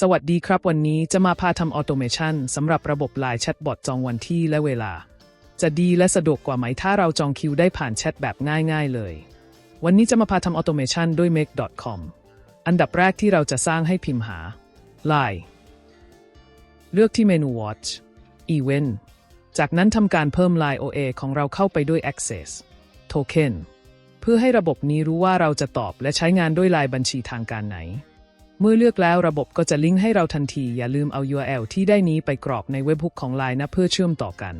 สวัสดีครับวันนี้จะมาพาทำออโตเมชันสำหรับระบบไลน์แชทบอทจองวันที่และเวลา จะดีและสะดวกกว่าไหมถ้าเราจองคิวได้ผ่านแชทแบบง่ายๆเลย วันนี้จะมาพาทำออโตเมชันด้วย make.com อันดับแรกที่เราจะสร้างให้พิมพ์หา Line เลือกที่เมนู Watch Event จากนั้นทำการเพิ่ม Line OA ของเราเข้าไปด้วย Access Token เพื่อให้ระบบนี้รู้ว่าเราจะตอบและใช้งานด้วยลายบัญชีทางการไหน เมื่อเลือกแล้วระบบก็จะลิงก์ให้เราทันที อย่าลืมเอา URL ที่ได้นี้ไปกรอกในเว็บฮุกของ Line นะเพื่อเชื่อมต่อกัน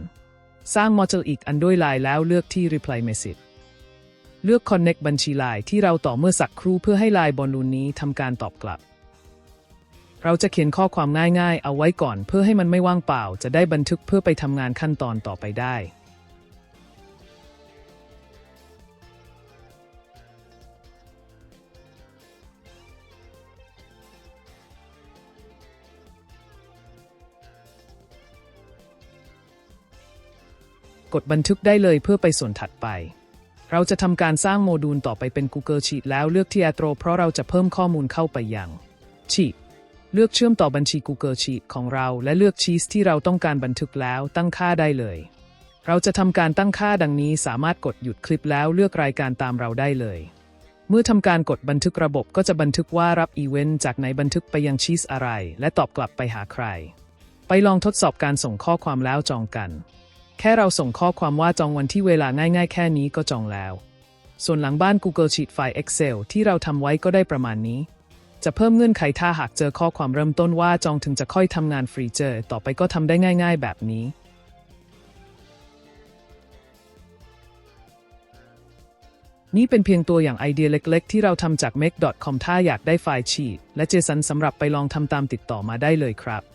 สร้าง Module อีกอันด้วย Line แล้วเลือกที่ Reply Message เลือก Connect บัญชี Line ที่เราต่อเมื่อสักครู่เพื่อให้ Line บอลลูนนี้ทำการตอบกลับ เราจะเขียนข้อความง่ายๆ เอาไว้ก่อน เพื่อให้มันไม่ว่างเปล่า จะได้บันทึกเพื่อไปทำงานขั้นตอนต่อไปได้ กดบันทึกได้เลยเพื่อไปส่วนถัดไป เราจะทำการสร้างโมดูลต่อไปเป็น Google Sheet แล้วเลือกที่ Astro เพราะเราจะเพิ่มข้อมูลเข้าไปยัง Sheet เลือกเชื่อมต่อบัญชี Google Sheet ของเรา และเลือกชีสที่เราต้องการบันทึกแล้วตั้งค่าได้เลย เราจะทำการตั้งค่าดังนี้สามารถกดหยุดคลิปแล้วเลือกรายการตามเราได้เลย เมื่อทำการกดบันทึกระบบก็จะบันทึกว่ารับอีเวนต์จากไหนบันทึกไปยังชีสอะไร และตอบกลับไปหาใคร ไปลองทดสอบการส่งข้อความแล้วจองกัน แค่เราส่งข้อความว่าจองวันที่เวลาง่ายๆ แค่นี้ก็จองแล้ว ส่วนหลังบ้าน Google Sheet ไฟล์ Excel ที่เราทำไว้ก็ได้ประมาณนี้ จะเพิ่มเงื่อนไขถ้าหากเจอข้อความเริ่มต้นว่าจองถึงจะค่อยทำงานฟรีเจอร์ต่อไปก็ทำได้ง่าย ๆ แบบนี้นี่เป็นเพียงตัวอย่างไอเดียเล็ก ๆ ที่เราทำจาก make.com ถ้าอยากได้ไฟล์ชีตและ JSON สำหรับไปลองทำตามติดต่อมาได้เลยครับ